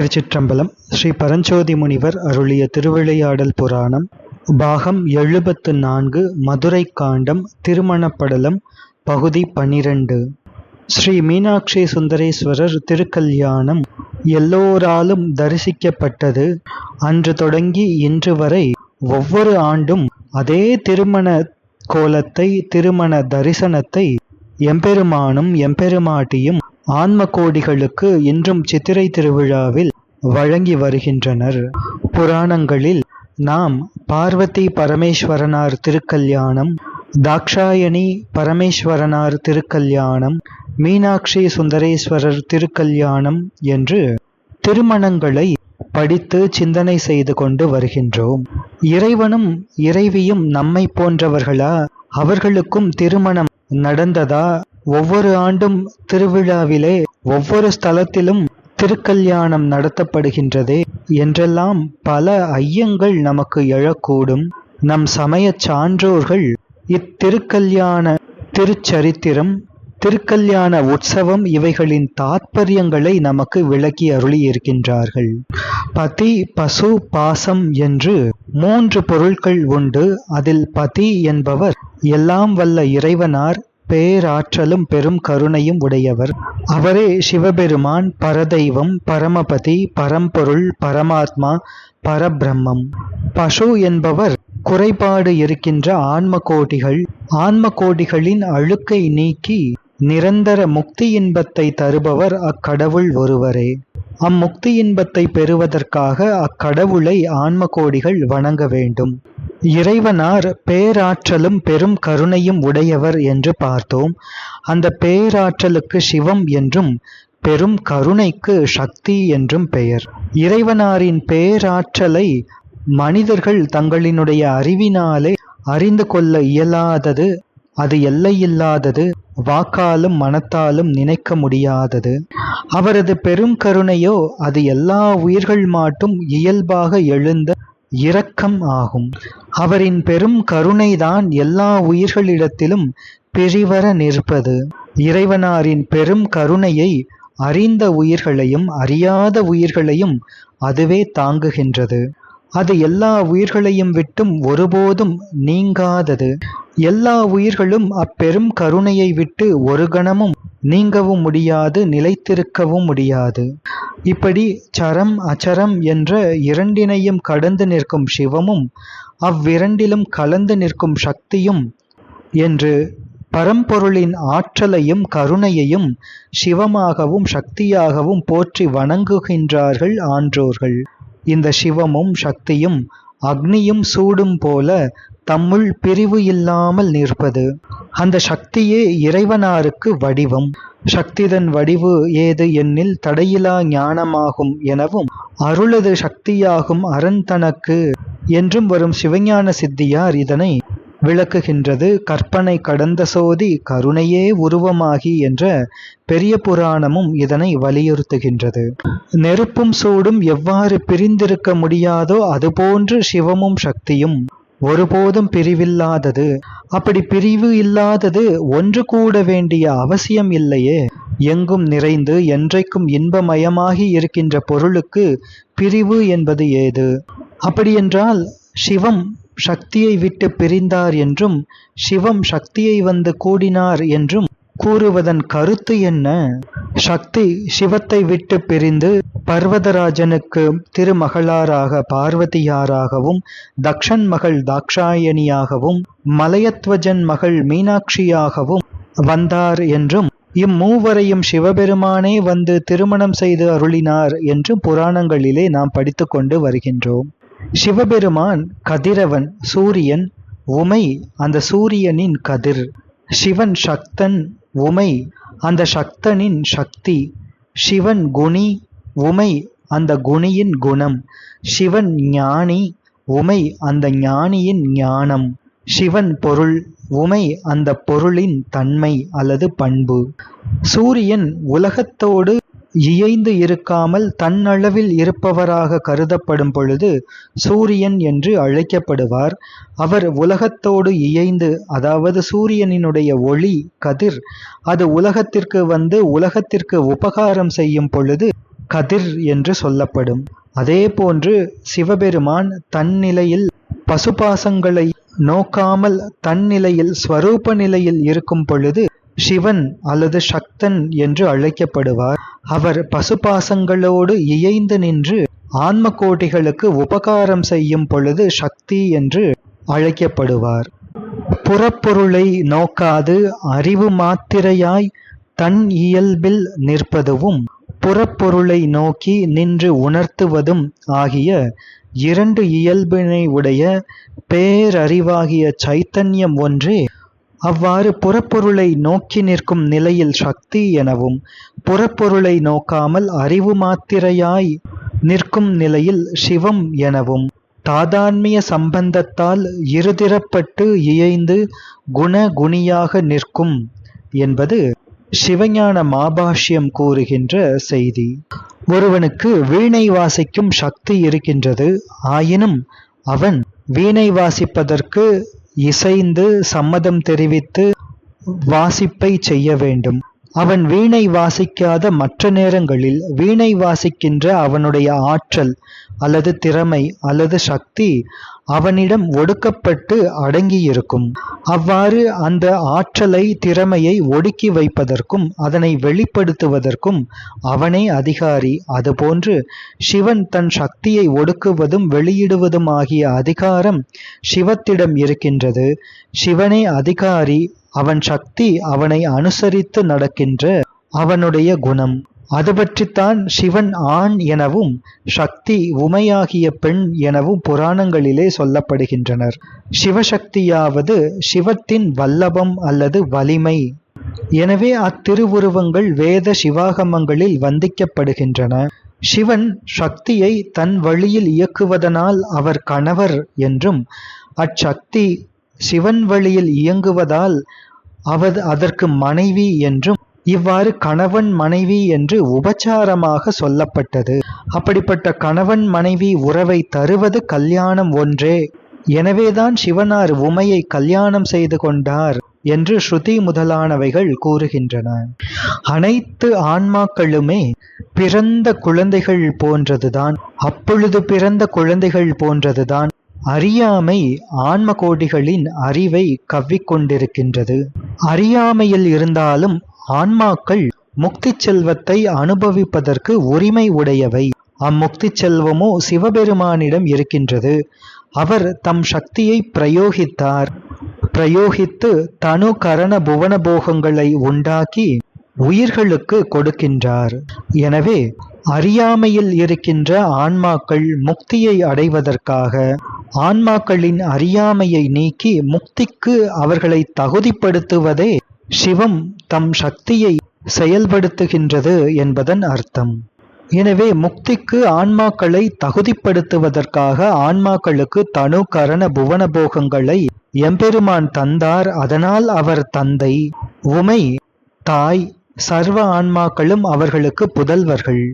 திருச்சிற்றம்பலம் ஸ்ரீ பரஞ்சோதி முனிவர் அருளிய திருவிளையாடல் புராணம் பாகம் எழுபத்து நான்கு மதுரை காண்டம் திருமணப்படலம் பகுதி பனிரெண்டு. ஸ்ரீ மீனாட்சி சுந்தரேஸ்வரர் திருக்கல்யாணம் எல்லோராலும் தரிசிக்கப்பட்டது. அன்று தொடங்கி இன்று வரை ஒவ்வொரு ஆண்டும் அதே திருமண கோலத்தை திருமண தரிசனத்தை எம்பெருமானும் எம்பெருமாட்டியும் ஆன்ம கோடிகளுக்கு இன்றும் சித்திரை திருவிழாவில் வழங்கி வருகின்றனர். புராணங்களில் நாம் பார்வதி பரமேஸ்வரனார் திருக்கல்யாணம் தாக்ஷாயணி பரமேஸ்வரனார் திருக்கல்யாணம் மீனாட்சி சுந்தரேஸ்வரர் திருக்கல்யாணம் என்று திருமணங்களை படித்து சிந்தனை செய்து கொண்டு வருகின்றோம். இறைவனும் இறைவியும் நம்மை போன்றவர்களா? அவர்களுக்கும் திருமணம் நடந்ததா? ஒவ்வொரு ஆண்டும் திருவிழாவிலே ஒவ்வொரு ஸ்தலத்திலும் திருக்கல்யாணம் நடத்தப்படுகின்றதே. என்றெல்லாம் பல ஐயங்கள் நமக்கு எழக்கூடும். நம் சமயச் சான்றோர்கள் இத்திருக்கல்யாண திருச்சரித்திரம் திருக்கல்யாண உற்சவம் இவைகளின் தாத்பரியங்களை நமக்கு விளக்கி அருளியிருக்கின்றார்கள். பதி பசு பாசம் என்று மூன்று பொருட்கள் உண்டு. அதில் பதி என்பவர் எல்லாம் வல்ல இறைவனார் பேராற்றலும் பெரும் கருணையும் உடையவர். அவரே சிவபெருமான் பரதெய்வம் பரமபதி பரம்பொருள் பரமாத்மா பரபிரம்மம். பசு என்பவர் குறைபாடு இருக்கின்ற ஆன்ம கோடிகள் ஆன்ம கோடிகளின் அழுக்கை நீக்கி நிரந்தர முக்தி இன்பத்தை தருபவர் அக்கடவுள் ஒருவரே. அம்முக்தி இன்பத்தை பெறுவதற்காக அக்கடவுளை ஆன்ம கோடிகள் வணங்க வேண்டும். இறைவனார் பேராற்றலும் பெரும் கருணையும் உடையவர் என்று பார்த்தோம். அந்த பேராற்றலுக்கு சிவம் என்றும் பெரும் கருணைக்கு சக்தி என்றும் பெயர். இறைவனாரின் பேராற்றலை மனிதர்கள் தங்களினுடைய அறிவினாலே அறிந்து கொள்ள இயலாதது அது எல்லையில்லாதது வாக்காலும் மனத்தாலும் நினைக்க முடியாதது. அவரது பெரும் கருணையோ அது எல்லா உயிர்கள் மாட்டும் இயல்பாக எழுந்த இரக்கம் ஆகும். அவரின் பெரும் கருணைதான் எல்லா உயிர்களிடத்திலும் பிரிவர நிற்பது. இறைவனாரின் பெரும் கருணையை அறிந்த உயிர்களையும் அறியாத உயிர்களையும் அதுவே தாங்குகின்றது. அது எல்லா உயிர்களையும் விட்டும் ஒருபோதும் நீங்காதது. எல்லா உயிர்களும் அப்பெரும் கருணையை விட்டு ஒரு கணமும் நீங்கவும் முடியாது நிலைத்திருக்கவும் முடியாது. இப்படி சரம் அச்சரம் என்ற இரண்டினையும் கடந்து நிற்கும் சிவமும் அவ்விரண்டிலும் கலந்து நிற்கும் சக்தியும் என்று பரம்பொருளின் ஆற்றலையும் கருணையையும் சிவமாகவும் சக்தியாகவும் போற்றி வணங்குகின்றார்கள் ஆன்றோர்கள். இந்த சிவமும் சக்தியும் அக்னியும் சூடும் போல தம்முள் பிரிவு இல்லாமல் நிற்பது. அந்த சக்தியே இறைவனாருக்கு வடிவம். சக்திதன் வடிவு ஏது என்னில் தடையிலா ஞானமாகும் எனவும் அருளது சக்தியாகும் அரண் தனக்கு என்றும் வரும் சிவஞான சித்தியார் இதனை விளக்குகின்றது கற்பனை கடந்த சோதி கருணையே உருவமாகி என்ற பெரிய புராணமும் இதனை வலியுறுத்துகின்றது. நெருப்பும் சூடும் எவ்வாறு பிரிந்திருக்க முடியாதோ அதுபோன்று சிவமும் சக்தியும் ஒருபோதும் பிரிவில்லாதது. அப்படி பிரிவு இல்லாதது ஒன்று கூட வேண்டிய அவசியம் இல்லையே. எங்கும் நிறைந்து என்றைக்கும் இன்பமயமாகி இருக்கின்ற பொருளுக்கு பிரிவு என்பது ஏது? அப்படியென்றால் சிவம் சக்தியை விட்டு பிரிந்தார் என்றும் சிவம் சக்தியை வந்து கூடினார் என்றும் கூறுவதன் கருத்து என்ன? சக்தி சிவத்தை விட்டு பிரிந்து பர்வதராஜனுக்கு திருமகளாராக பார்வதியாராகவும் தக்ஷன் மகள் தாக்ஷாயணியாகவும் மலையத்வஜன் மகள் மீனாட்சியாகவும் வந்தார் என்றும் இம்மூவரையும் சிவபெருமானே வந்து திருமணம் செய்து அருளினார் என்று புராணங்களிலே நாம் படித்துக்கொண்டு வருகின்றோம். சிவபெருமான் கதிரவன் சூரியன் உமை அந்த சூரியனின் கதிர். சிவன் சக்தன் உமை அந்த சக்தனின் சக்தி. சிவன் குணி உமை அந்த குணியின் குணம். சிவன் ஞானி உமை அந்த ஞானியின் ஞானம். சிவன் பொருள் உமை அந்த பொருளின் தன்மை அல்லது பண்பு. சூரியன் உலகத்தோடு இயைந்து இருக்காமல் தன்னளவில் இருப்பவராக கருதப்படும் பொழுது சூரியன் என்று அழைக்கப்படுவார். அவர் உலகத்தோடு இயைந்து அதாவது சூரியனினுடைய ஒளி கதிர் அது உலகத்திற்கு வந்து உலகத்திற்கு உபகாரம் செய்யும் பொழுது கதிர் என்று சொல்லப்படும். அதேபோன்று சிவபெருமான் தன்னிலையில் பசுபாசங்களை நோக்காமல் தன்னிலையில் ஸ்வரூப நிலையில் இருக்கும் பொழுது சிவன் அல்லது சக்தன் என்று அழைக்கப்படுவார். அவர் பசுபாசங்களோடு இயைந்து நின்று ஆன்ம கோட்டிகளுக்கு உபகாரம் செய்யும் பொழுது சக்தி என்று அழைக்கப்படுவார். புறப்பொருளை நோக்காது அறிவு மாத்திரையாய் தன் இயல்பில் நிற்பதுவும் புறப்பொருளை நோக்கி நின்று உணர்த்துவதும் ஆகிய இரண்டு இயல்பினை உடைய பேரறிவாகிய சைத்தன்யம் ஒன்றே அவ்வாறு புறப்பொருளை நோக்கி நிற்கும் நிலையில் சக்தி எனவும் புறப்பொருளை நோக்காமல் அறிவு மாத்திரையாய் நிற்கும் நிலையில் சிவம் எனவும் தாதான்மிய சம்பந்தத்தால் இருதிறப்பட்டு இயைந்து குண குணியாக நிற்கும் என்பது சிவஞான மாபாஷ்யம் கூறுகின்ற செய்தி. ஒருவனுக்கு வீணை வாசிக்கும் சக்தி இருக்கின்றது. ஆயினும் அவன் வீணை வாசிப்பதற்கு இசைந்து சம்மதம் தெரிவித்து வாசிப்பை செய்ய வேண்டும். அவன் வீணை வாசிக்காத மற்ற நேரங்களில் வீணை வாசிக்கின்ற அவனுடைய ஆற்றல் அல்லது திறமை அல்லது சக்தி அவனிடம் ஒடுக்கப்பட்டு அடங்கியிருக்கும். அவ்வாறு அந்த ஆற்றலை திறமையை ஒடுக்கி வைப்பதற்கும் அதனை வெளிப்படுத்துவதற்கும் அவனே அதிகாரி. அதுபோன்று சிவன் தன் சக்தியை ஒடுக்குவதும் வெளியிடுவதும் ஆகிய அதிகாரம் சிவத்திடம் இருக்கின்றது. சிவனே அதிகாரி அவன் சக்தி அவனை அனுசரித்து நடக்கின்ற அவனுடைய குணம். அது பற்றித்தான் சிவன் ஆண் எனவும் சக்தி உமையாகிய பெண் எனவும் புராணங்களிலே சொல்லப்படுகின்றனர். சிவசக்தியாவது சிவத்தின் வல்லபம் அல்லது வலிமை. எனவே அத்திருவுருவங்கள் வேத சிவாகமங்களில் வந்திக்கப்படுகின்றன. சிவன் சக்தியை தன் வழியில் இயக்குவதனால் அவர் கணவர் என்றும் அச்சக்தி சிவன் வழியில் இயங்குவதால் அவர் அதற்கு மனைவி என்றும் இவ்வாறு கணவன் மனைவி என்று உபச்சாரமாக சொல்லப்பட்டது. அப்படிப்பட்ட கணவன் மனைவி உறவை தருவது கல்யாணம் ஒன்றே. எனவேதான் சிவனார் உமையை கல்யாணம் செய்து கொண்டார் என்று ஸ்ருதி முதலானவைகள் கூறுகின்றன. அனைத்து ஆன்மாக்களுமே பிறந்த குழந்தைகள் போன்றதுதான். அப்பொழுது பிறந்த குழந்தைகள் போன்றதுதான். அறியாமை ஆன்ம கோடிகளின் அறிவை கவ்விக்கொண்டிருக்கின்றது. அறியாமையில் இருந்தாலும் ஆன்மாக்கள் முக்தி செல்வத்தை அனுபவிப்பதற்கு உரிமை உடையவை. அம்முக்தி செல்வமோ சிவபெருமானிடம் இருக்கின்றது. அவர் தம் சக்தியை பிரயோகித்தார். பிரயோகித்து தனு கரண புவன போகங்களை உண்டாக்கி உயிர்களுக்கு கொடுக்கின்றார். எனவே அறியாமையில் இருக்கின்ற ஆன்மாக்கள் முக்தியை அடைவதற்காக ஆன்மாக்களின் அறியாமையை நீக்கி முக்திக்கு அவர்களை தகுதிப்படுத்துவதே சிவம் தம் சக்தியை செயல்படுத்துகின்றது என்பதன் அர்த்தம். எனவே முக்திக்கு ஆன்மாக்களை தகுதிப்படுத்துவதற்காக ஆன்மாக்களுக்கு தனு கரண புவன போகங்களை எம்பெருமான் தந்தார். அதனால் அவர் தந்தை உமை தாய் சர்வ ஆன்மாக்களும் அவர்களுக்கு புதல்வர்கள்.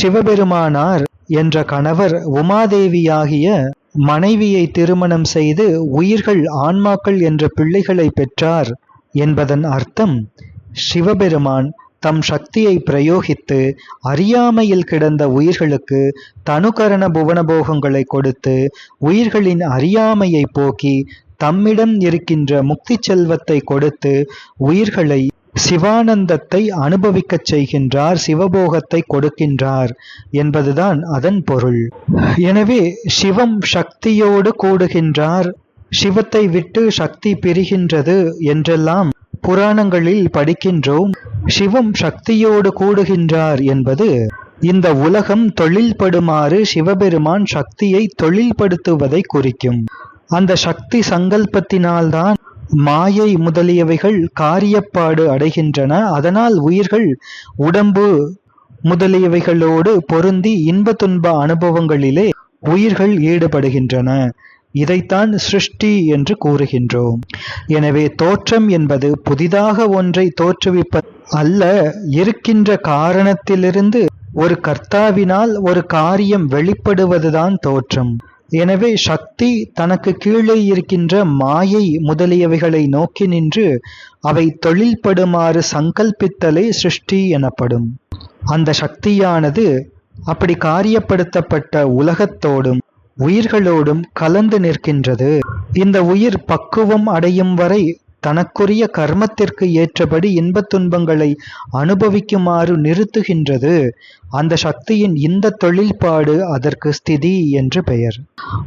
சிவபெருமானார் என்ற கணவர் உமாதேவியாகிய மனைவியை திருமணம் செய்து உயிர்கள் ஆன்மாக்கள் என்ற பிள்ளைகளை பெற்றார் என்பதன் அர்த்தம் சிவபெருமான் தம் சக்தியை பிரயோகித்து அறியாமையில் கிடந்த உயிர்களுக்கு தனுகரண புவனபோகங்களை கொடுத்து உயிர்களின் அறியாமையை போக்கி தம்மிடம் இருக்கின்ற முக்தி செல்வத்தை கொடுத்து உயிர்களை சிவானந்தத்தை அனுபவிக்கச் செய்கின்றார் சிவபோகத்தை கொடுக்கின்றார் என்பதுதான் அதன் பொருள். எனவே சிவம் சக்தியோடு கூடுகின்றார் சிவத்தை விட்டு சக்தி பிரிகின்றது என்றெல்லாம் புராணங்களில் படிக்கின்றோம் சிவம் சக்தியோடு கூடுகின்றார் என்பது இந்த உலகம் தொழில்படுமாறு சிவபெருமான் சக்தியை தொழில்படுத்துவதை குறிக்கும். அந்த சக்தி சங்கல்பத்தினால்தான் மாயை முதலியவைகள் காரியப்பாடு அடைகின்றன. அதனால் உயிர்கள் உடம்பு முதலியவைகளோடு பொருந்தி இன்ப துன்ப அனுபவங்களிலே உயிர்கள் ஈடுபடுகின்றன. இதைத்தான் சிருஷ்டி என்று கூறுகின்றோம். எனவே தோற்றம் என்பது புதிதாக ஒன்றை தோற்றுவிப்ப அல்ல இருக்கின்ற காரணத்திலிருந்து ஒரு கர்த்தாவினால் ஒரு காரியம் வெளிப்படுவதுதான் தோற்றம். எனவே சக்தி தனக்கு கீழே இருக்கின்ற மாயை முதலியவைகளை நோக்கி நின்று அவை தொழில்படுமாறு சங்கல்பித்தலே சிருஷ்டி எனப்படும். அந்த சக்தியானது அப்படி காரியப்படுத்தப்பட்ட உலகத்தோடும் உயிர்களோடும் கலந்து நிற்கின்றது. இந்த உயிர் பக்குவம் அடையும் வரை தனக்குரிய கர்மத்திற்கு ஏற்றபடி இன்பத் துன்பங்களை அனுபவிக்குமாறு நிறுத்துகின்றது. அந்த சக்தியின் இந்த தொழில்பாடு அதற்கு ஸ்திதி என்று பெயர்.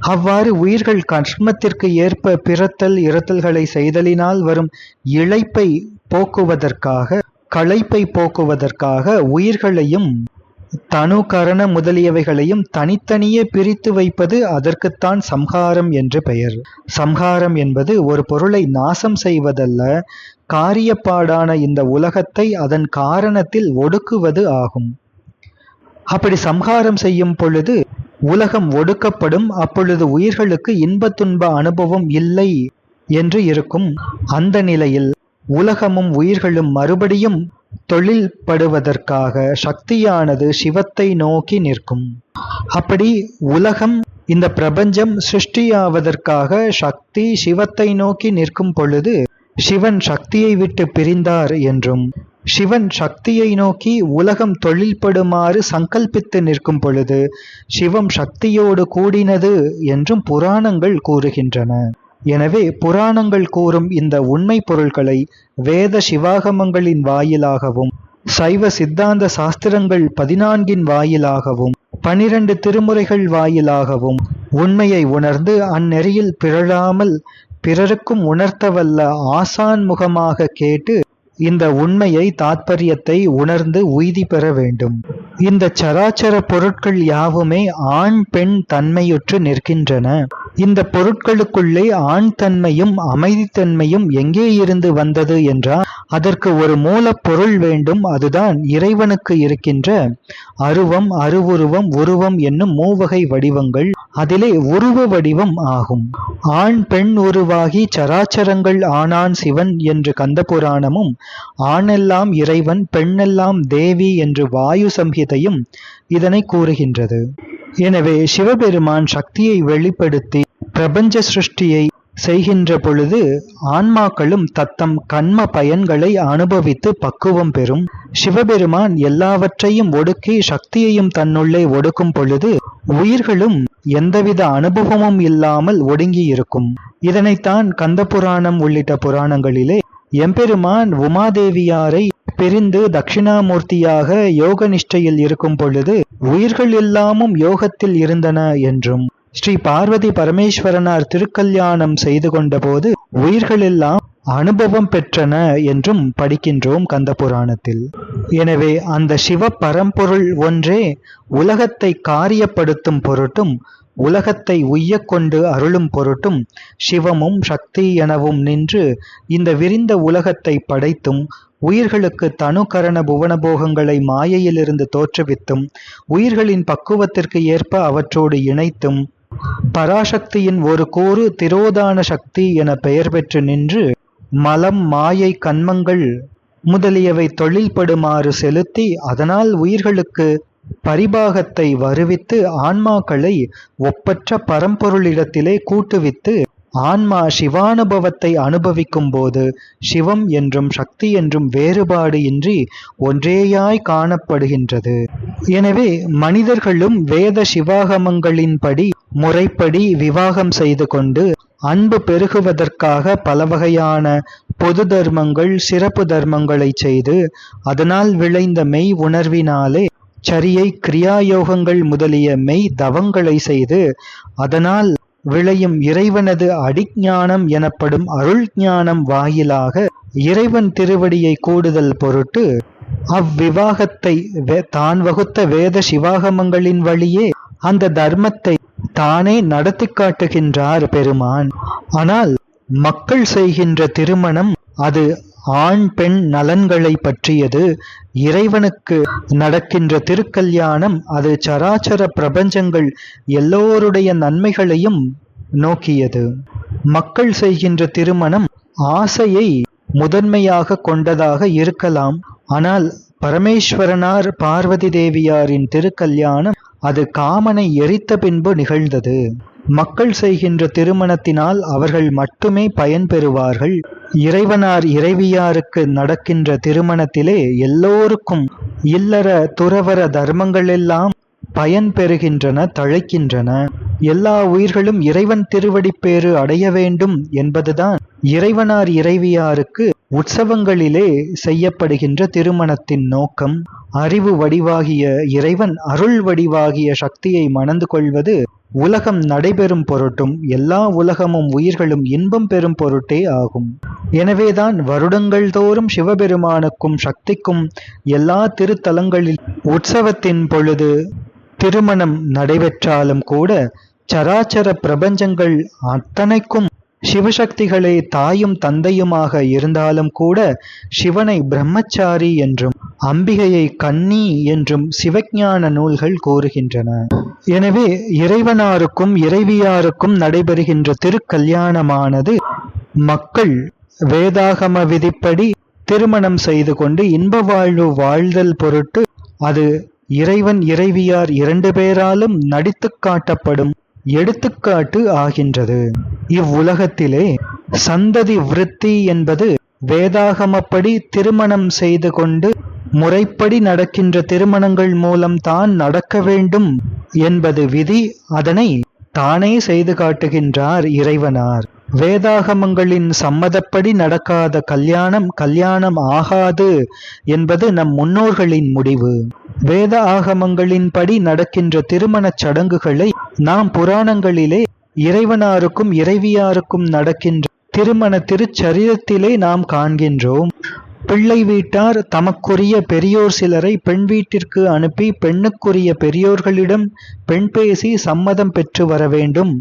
அவ்வாறு உயிர்கள் கர்மத்திற்கு ஏற்ப பிறத்தல் இறத்தல்களை செய்தலினால் வரும் இழைப்பை போக்குவதற்காக களைப்பை போக்குவதற்காக உயிர்களையும் தனு கரண முதலியவைகளையும் தனித்தனியே பிரித்து வைப்பது அதற்குத்தான் சம்ஹாரம் என்று பெயர். சம்ஹாரம் என்பது ஒரு பொருளை நாசம் செய்வதல்ல காரியப்பாடான இந்த உலகத்தை அதன் காரணத்தில் ஒடுக்குவது ஆகும். அப்படி சம்ஹாரம் செய்யும் பொழுது உலகம் ஒடுக்கப்படும் அப்பொழுது உயிர்களுக்கு இன்ப துன்ப அனுபவம் இல்லை என்று இருக்கும் அந்த நிலையில் உலகமும் உயிர்களும் மறுபடியும் தொழில்படுவதற்காக சக்தியானது சிவத்தை நோக்கி நிற்கும். அப்படி உலகம் இந்த பிரபஞ்சம் சிருஷ்டியாவதற்காக சக்தி சிவத்தை நோக்கி நிற்கும் பொழுது சிவன் சக்தியை விட்டு பிரிந்தார் என்றும் சிவன் சக்தியை நோக்கி உலகம் தொழில்படுமாறு சங்கல்பித்து நிற்கும் பொழுது சிவம் சக்தியோடு கூடினது என்றும் புராணங்கள் கூறுகின்றன. எனவே புராணங்கள் கூறும் இந்த உண்மை பொருள்களை வேத சிவாகமங்களின் வாயிலாகவும் சைவ சித்தாந்த சாஸ்திரங்கள் பதினான்கின் வாயிலாகவும் பனிரண்டு திருமுறைகள் வாயிலாகவும் உண்மையை உணர்ந்து அந்நெறியில் பிறழாமல் பிறருக்கும் உணர்த்தவல்ல ஆசான் முகமாக கேட்டு இந்த உண்மையை தாத்பரியத்தை உணர்ந்து உய்தி பெற வேண்டும். இந்த சராச்சர பொருட்கள் யாவுமே ஆண் பெண் தன்மையுற்று நிற்கின்றன. இந்த பொருட்களுக்குள்ளே ஆண் தன்மையும் அமைதித்தன்மையும் எங்கே இருந்து வந்தது என்றால் அதற்கு ஒரு மூலப்பொருள் வேண்டும் அதுதான் இறைவனுக்கு இருக்கின்ற அருவம் அருவுருவம் உருவம் என்னும் மூவகை வடிவங்கள். அதிலே உருவ வடிவம் ஆகும். ஆண் பெண் உருவாகி சராச்சரங்கள் ஆனான் சிவன் என்று கந்தபுராணமும் ஆணெல்லாம் இறைவன் பெண்ணெல்லாம் தேவி என்று வாயு சம்ஹிதையும் இதனை கூறுகின்றது. எனவே சிவபெருமான் சக்தியை வெளிப்படுத்தி பிரபஞ்ச சிருஷ்டியை செய்கின்ற பொழுது ஆன்மாக்களும் தத்தம் கண்ம பயன்களை அனுபவித்து பக்குவம் பெறும். சிவபெருமான் எல்லாவற்றையும் ஒடுக்கி சக்தியையும் தன்னுள்ளே ஒடுக்கும் பொழுது உயிர்களும் எந்தவித அனுபவமும் இல்லாமல் ஒடுங்கி இருக்கும் இதனைத்தான் கந்த புராணம் உள்ளிட்ட புராணங்களிலே எம்பெருமான் உமாதேவியாரை பிரிந்து தட்சிணாமூர்த்தியாக யோக நிஷ்டையில் இருக்கும் பொழுது உயிர்கள் எல்லாமும் யோகத்தில் இருந்தன என்றும் ஸ்ரீ பார்வதி பரமேஸ்வரனார் திருக்கல்யாணம் செய்து கொண்டபோது உயிர்கள் எல்லாம் அனுபவம் பெற்றன என்றும் படிக்கின்றோம் கந்த புராணத்தில் எனவே அந்த சிவ பரம்பொருள் ஒன்றே உலகத்தை காரியப்படுத்தும் பொருட்டும் உலகத்தை உய்யக் கொண்டு அருளும் பொருட்டும் சிவமும் சக்தி எனவும் நின்று இந்த விரிந்த உலகத்தை படைத்தும் உயிர்களுக்கு தனு கரண புவனபோகங்களை மாயையிலிருந்து தோற்றுவித்தும் உயிர்களின் பக்குவத்திற்கு ஏற்ப அவற்றோடு இணைத்தும் பராசக்தியின் ஒரு கூறு திரோதான சக்தி என பெயர் பெற்று நின்று மலம் மாயை கண்மங்கள் முதலியவை தொழில்படுமாறு செலுத்தி அதனால் உயிர்களுக்கு பரிபாகத்தை வருவித்து ஆன்மாக்களை ஒப்பற்ற பரம்பொருளிடத்திலே கூட்டுவித்து ஆன்மா சிவானுபவத்தை அனுபவிக்கும் போது சிவம் என்றும் சக்தி என்றும் வேறுபாடு இன்றி ஒன்றேயாய் காணப்படுகின்றது. எனவே மனிதர்களும் வேத சிவாகமங்களின்படி முறைப்படி விவாகம் செய்து கொண்டு அன்பு பெருகுவதற்காக பல வகையான பொது தர்மங்கள் சிறப்பு தர்மங்களை செய்து அதனால் விளைந்த மெய் உணர்வினாலே சரியை கிரியாயோகங்கள் முதலிய மெய் தவங்களை செய்து அதனால் விளையும் இறைவனது அடிஞானம் எனப்படும் அருள் ஞானம் வாயிலாக இறைவன் திருவடியை கூடுதல் பொருட்டு அவ்விவாகத்தை தான் வகுத்த வேத சிவாகமங்களின் வழியே அந்த தர்மத்தை தானே நடத்தி காட்டுகின்றார் பெருமான். ஆனால் மக்கள் செய்கின்ற திருமணம் அது ஆண் பெண் நலன்களை பற்றியது இறைவனுக்கு நடக்கின்ற திருக்கல்யாணம் அது சராச்சர பிரபஞ்சங்கள் எல்லோருடைய நன்மைகளையும் நோக்கியது. மக்கள் செய்கின்ற திருமணம் ஆசையை முதன்மையாக கொண்டதாக இருக்கலாம். ஆனால் பரமேஸ்வரனார் பார்வதி தேவியாரின் திருக்கல்யாணம் அது காமனை எரித்த பின்பு நிகழ்ந்தது. மக்கள் செய்கின்ற திருமணத்தினால் அவர்கள் மட்டுமே பயன்பெறுவார்கள் இறைவனார் இறைவியாருக்கு நடக்கின்ற திருமணத்திலே எல்லோருக்கும் இல்லற துறவர தர்மங்களெல்லாம் பயன் பெறுகின்றன தழைக்கின்றன. எல்லா உயிர்களும் இறைவன் திருவடிப்பேறு அடைய வேண்டும் என்பதுதான் இறைவனார் இறைவியாருக்கு உற்சவங்களிலே செய்யப்படுகின்ற திருமணத்தின் நோக்கம். அறிவு வடிவாகிய இறைவன் அருள் வடிவாகிய சக்தியை மணந்து கொள்வது உலகம் நடைபெறும் பொருட்டும் எல்லா உலகமும் உயிர்களும் இன்பம் பெறும் பொருட்டே ஆகும். எனவேதான் வருடங்கள் தோறும் சிவபெருமானுக்கும் சக்திக்கும் எல்லா திருத்தலங்களில் உற்சவத்தின் பொழுது திருமணம் நடைபெற்றாலும் கூட சராச்சர பிரபஞ்சங்கள் அத்தனைக்கும் சிவசக்திகளே தாயும் தந்தையுமாக இருந்தாலும் கூட சிவனை பிரம்மச்சாரி என்றும் அம்பிகையை கன்னி என்றும் சிவஞான நூல்கள் கூறுகின்றன. எனவே இறைவனாருக்கும் இறைவியாருக்கும் நடைபெறுகின்ற திருக்கல்யாணமானது மக்கள் வேதாகம விதிப்படி திருமணம் செய்து கொண்டு இன்ப வாழ்வு வாழ்தல் பொருட்டு அது இறைவன் இறைவியார் இரண்டு பேராலும் நடித்துக் காட்டப்படும் எடுத்துக்காட்டு ஆகின்றது. இவ்வுலகத்திலே சந்ததி விருத்தி என்பது வேதாகமப்படி திருமணம் செய்து கொண்டு முறைப்படி நடக்கின்ற திருமணங்கள் மூலம் தான் நடக்க வேண்டும் என்பது விதி அதனை தானே செய்து காட்டுகின்றார் இறைவனார். வேதாகமங்களின் சம்மதப்படி நடக்காத கல்யாணம் கல்யாணம் ஆகாது என்பது நம் முன்னோர்களின் முடிவு. வேத ஆகமங்களின்படி நடக்கின்ற திருமணச் சடங்குகளை நாம் புராணங்களிலே இறைவனாருக்கும் இறைவியாருக்கும் நடக்கின்ற திருமண திருச்சரிதத்திலே நாம் காண்கின்றோம். பிள்ளை வீட்டார் தமக்குரிய பெரியோர் சிலரை பெண் வீட்டிற்கு அனுப்பி பெண்ணுக்குரிய பெரியோர்களிடம் பெண் பேசி சம்மதம் பெற்று வர வேண்டும்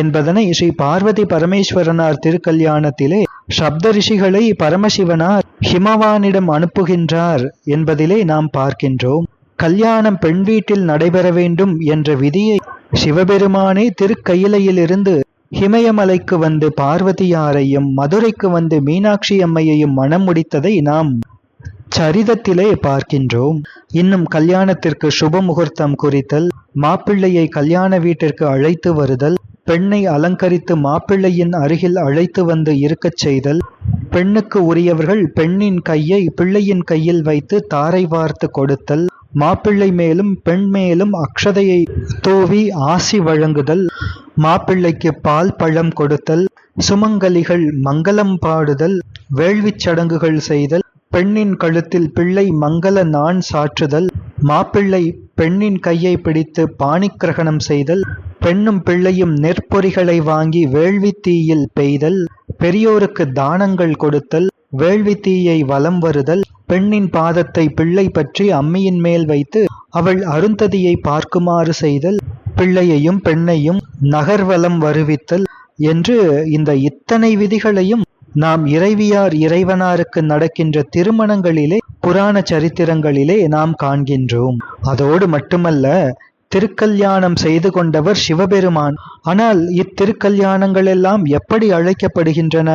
என்பதனை ஸ்ரீ பார்வதி பரமேஸ்வரனார் திருக்கல்யாணத்திலே சப்த ரிஷிகளை பரமசிவனார் ஹிமவானிடம் அனுப்புகின்றார் என்பதிலே நாம் பார்க்கின்றோம். கல்யாணம் பெண் வீட்டில் நடைபெற வேண்டும் என்ற விதியை சிவபெருமானே திருக்கையிலையிலிருந்து ஹிமயமலைக்கு வந்து பார்வதியாரையும் மதுரைக்கு வந்து மீனாட்சி அம்மையையும் மனம் முடித்ததை நாம் சரிதத்திலே பார்க்கின்றோம். இன்னும் கல்யாணத்திற்கு சுப முகூர்த்தம் குறித்தல் மாப்பிள்ளையை கல்யாண வீட்டிற்கு அழைத்து வருதல் பெண்ணை அலங்கரித்து மாப்பிள்ளையின் அருகில் அழைத்து வந்து இருக்கச் செய்தல் பெண்ணுக்கு உரியவர்கள் பெண்ணின் கையை பிள்ளையின் கையில் வைத்து தாரை வார்த்து கொடுத்தல் மாப்பிள்ளை மேலும் பெண் மேலும் அக்ஷதையை தூவி ஆசி வழங்குதல் மாப்பிள்ளைக்கு பால் பழம் கொடுத்தல் சுமங்கலிகள் மங்களம் பாடுதல் வேள்விச் சடங்குகள் செய்தல் பெண்ணின் கழுத்தில் பிள்ளை மங்கள நான் சாற்றுதல் மாப்பிள்ளை பெண்ணின் கையை பிடித்து பாணிக்கிரகணம் செய்தல் பெண்ணும் பிள்ளையும் நெற்பொறிகளை வாங்கி வேள்வி தீயில் பெய்தல் பெரியோருக்கு தானங்கள் கொடுத்தல் வேள்வி தீயை வலம் வருதல் பெண்ணின் பாதத்தை பிள்ளை பற்றி அம்மியின் மேல் வைத்து அவள் அருந்ததியை பார்க்குமாறு செய்தல் பிள்ளையையும் பெண்ணையும் நகர்வலம் வருவித்தல் என்று இந்த இத்தனை விதிகளையும் நாம் இறைவியார் இறைவனாருக்கு நடக்கின்ற திருமணங்களிலே புராண சரித்திரங்களிலே நாம் காண்கின்றோம். அதோடு மட்டுமல்ல திருக்கல்யாணம் செய்து கொண்டவர் சிவபெருமான். ஆனால் இத்திருக்கல்யாணங்கள் எல்லாம் எப்படி அழைக்கப்படுகின்றன?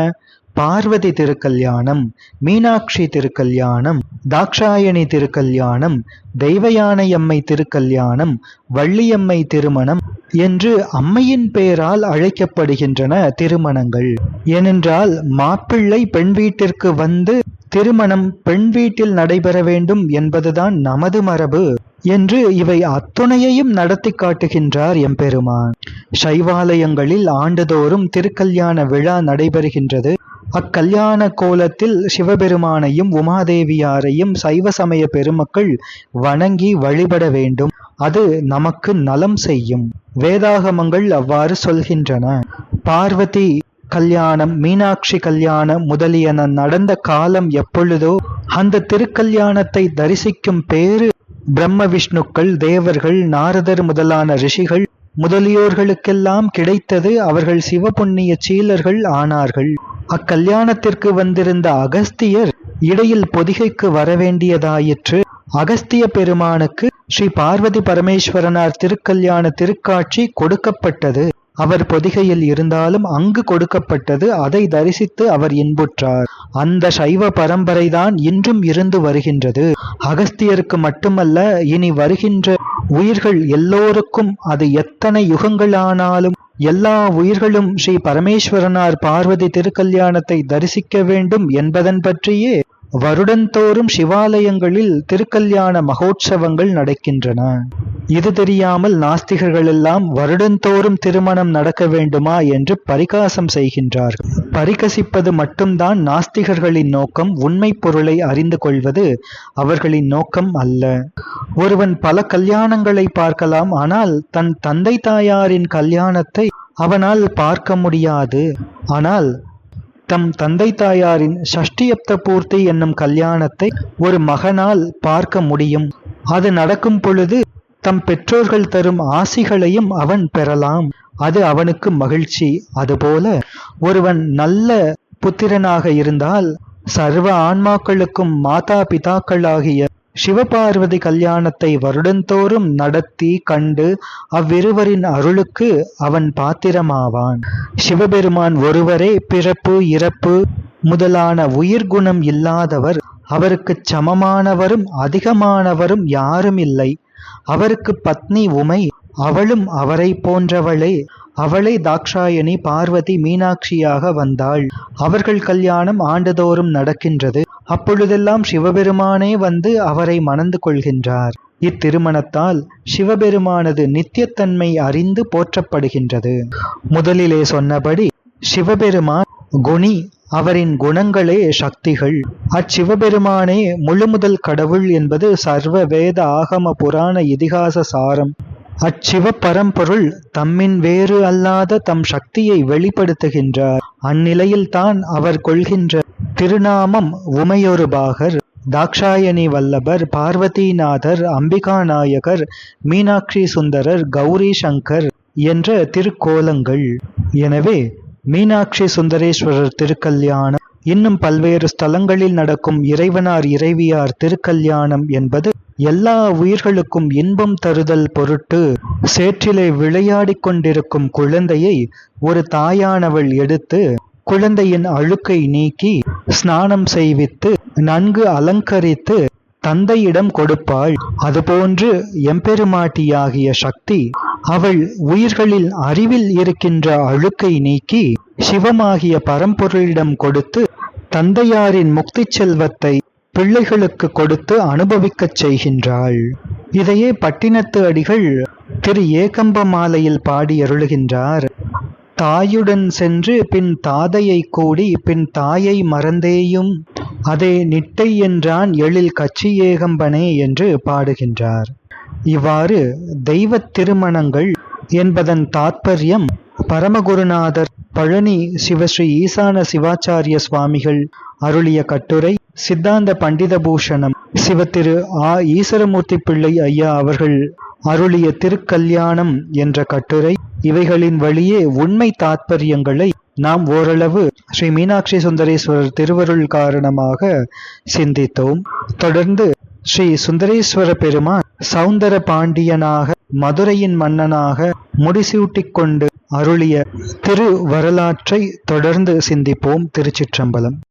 பார்வதி திருக்கல்யாணம் மீனாட்சி திருக்கல்யாணம் தாக்ஷாயணி திருக்கல்யாணம் தெய்வயானையம்மை திருக்கல்யாணம் வள்ளியம்மை திருமணம் என்று அம்மையின் பெயரால் அழைக்கப்படுகின்றன திருமணங்கள். ஏனென்றால் மாப்பிள்ளை பெண் வீட்டிற்கு வந்து திருமணம் பெண் வீட்டில் நடைபெற வேண்டும் என்பதுதான் நமது மரபு என்று இவை அத்துணையையும் நடத்தி காட்டுகின்றார் எம்பெருமான். சைவாலயங்களில் ஆண்டுதோறும் திருக்கல்யாண விழா நடைபெறுகின்றது. அக்கல்யாண கோலத்தில் சிவபெருமானையும் உமாதேவியாரையும் சைவ சமய பெருமக்கள் வணங்கி வழிபட வேண்டும். அது நமக்கு நலம் செய்யும். வேதாகமங்கள் அவ்வாறு சொல்கின்றன. பார்வதி கல்யாணம் மீனாட்சி கல்யாணம் முதலியன நடந்த காலம் எப்பொழுதோ அந்த திருக்கல்யாணத்தை தரிசிக்கும் பேரு பிரம்ம விஷ்ணுக்கள் தேவர்கள் நாரதர் முதலான ரிஷிகள் முதலியோர்களுக்கெல்லாம் கிடைத்தது அவர்கள் சிவபுண்ணிய சீலர்கள் ஆனார்கள். அக்கல்யாணத்திற்கு வந்திருந்த அகஸ்தியர் இடையில் பொதிகைக்கு வரவேண்டியதாயிற்று. அகஸ்திய பெருமானுக்கு ஸ்ரீ பார்வதி பரமேஸ்வரனார் திருக்கல்யாண திருக்காட்சி கொடுக்கப்பட்டது. அவர் பொதிகையில் இருந்தாலும் அங்கு கொடுக்கப்பட்டது. அதை தரிசித்து அவர் இன்புற்றார். அந்த சைவ பரம்பரைதான் இன்றும் இருந்து வருகின்றது. அகஸ்தியருக்கு மட்டுமல்ல இனி வருகின்ற உயிர்கள் எல்லோருக்கும் அது எத்தனை யுகங்களானாலும் எல்லா உயிர்களும் ஸ்ரீ பரமேஸ்வரனார் பார்வதி திருக்கல்யாணத்தை தரிசிக்க வேண்டும் என்பதன் பற்றியே வருடந்தோறும் சிவாலயங்களில் திருக்கல்யாண மகோற்சவங்கள் நடக்கின்றன. இது தெரியாமல் நாஸ்திகர்கள் எல்லாம் வருடந்தோறும் திருமணம் நடக்க வேண்டுமா என்று பரிகாசம் செய்கின்றார்கள். பரிகசிப்பது மட்டும்தான் நாஸ்திகர்களின் நோக்கம் உண்மை பொருளை அறிந்து கொள்வது அவர்களின் நோக்கம் அல்ல. ஒருவன் பல கல்யாணங்களை பார்க்கலாம் ஆனால் தன் தந்தை தாயாரின் கல்யாணத்தை அவனால் பார்க்க முடியாது. ஆனால் தம் தந்தை தாயாரின் சஷ்டியப்த பூர்த்தி என்னும் கல்யாணத்தை ஒரு மகனால் பார்க்க முடியும். அது நடக்கும் பொழுது தம் பெற்றோர்கள் தரும் ஆசிகளையும் அவன் பெறலாம். அது அவனுக்கு மகிழ்ச்சி. அதுபோல ஒருவன் நல்ல புத்திரனாக இருந்தால் சர்வ ஆன்மாக்களுக்கும் மாதா பிதாக்களாகிய சிவபார்வதி கல்யாணத்தை வருடந்தோறும் நடத்தி கண்டு அவ்விருவரின் அருளுக்கு அவன் பாத்திரமாவான். சிவபெருமான் ஒருவரே பிறப்பு இறப்பு முதலான உயிர்குணம் இல்லாதவர். அவருக்குச் சமமானவரும் அதிகமானவரும் யாரும் இல்லை. அவருக்கு பத்னி உமை அவளும் அவரை போன்றவளே. அவளை தாக்ஷாயணி பார்வதி மீனாட்சியாக வந்தாள். அவர்கள் கல்யாணம் ஆண்டுதோறும் நடக்கின்றது. அப்பொழுதெல்லாம் சிவபெருமானே வந்து அவரை மணந்து கொள்கின்றார். இத்திருமணத்தால் சிவபெருமானது நித்தியத்தன்மை அறிந்து போற்றப்படுகின்றது. முதலிலே சொன்னபடி சிவபெருமான் குணி அவரின் குணங்களே சக்திகள். அச்சிவபெருமானே முழுமுதல் கடவுள் என்பது சர்வ வேத ஆகம புராண இதிகாச சாரம். அச்சிவ பரம்பொருள் தம்மின் வேறு அல்லாத தம் சக்தியை வெளிப்படுத்துகின்றார். அந்நிலையில்தான் அவர் கொள்கின்ற திருநாமம் உமையொரு பாகர். தாக்ஷாயணி வல்லபர் பார்வதிநாதர் அம்பிகா நாயகர் மீனாட்சி சுந்தரர் கௌரி சங்கர் என்ற திருக்கோலங்கள். எனவே மீனாட்சி சுந்தரேஸ்வரர் திருக்கல்யாணம் இன்னும் பல்வேறு ஸ்தலங்களில் நடக்கும் இறைவனார் இறைவியார் திருக்கல்யாணம் என்பது எல்லா உயிர்களுக்கும் இன்பம் தருதல் பொருட்டு சேற்றிலே விளையாடிக் கொண்டிருக்கும் குழந்தையை ஒரு தாயானவள் எடுத்து குழந்தையின் அழுக்கை நீக்கி ஸ்நானம் செய்வித்து நன்கு அலங்கரித்து தந்தையிடம் கொடுப்பாள். அதுபோன்று எம்பெருமாட்டியாகிய சக்தி அவள் உயிர்களில் அறிவில் இருக்கின்ற அழுக்கை நீக்கி சிவமாகிய பரம்பொருளிடம் கொடுத்து தந்தையாரின் முக்தி செல்வத்தை பிள்ளைகளுக்கு கொடுத்து அனுபவிக்கச் செய்கின்றாள். இதையே பட்டினத்து அடிகள் திரு ஏகம்ப மாலையில் பாடி அருளுகின்றார் தாயுடன் சென்று பின் தாதையை கூடி பின் தாயை மறந்தேயும். அதே நிட்டை என்றான் எழில் கச்சி ஏகம்பனே என்று பாடுகின்றார். இவ்வாறு தெய்வத் திருமணங்கள் என்பதன் தாத்பரியம் பரமகுருநாதர் பழனி சிவஸ்ரீ ஈசான சிவாச்சாரிய சுவாமிகள் அருளிய கட்டுரை சித்தாந்த பண்டித பூஷணம் சிவத்திரு ஆ ஈஸ்வரமூர்த்தி பிள்ளை ஐயா அவர்கள் அருளிய திருக்கல்யாணம் என்ற கட்டுரை இவைகளின் வழியே உண்மை தாத்பரியங்களை நாம் ஓரளவு ஸ்ரீ மீனாட்சி சுந்தரேஸ்வரர் திருவருள் காரணமாக சிந்தித்தோம். தொடர்ந்து ஸ்ரீ சுந்தரேஸ்வர பெருமான் சௌந்தர பாண்டியனாக மதுரையின் மன்னனாக முடிசூட்டிக் கொண்டு அருளிய திரு வரலாற்றை தொடர்ந்து சிந்திப்போம் திருச்சிற்றம்பலம்.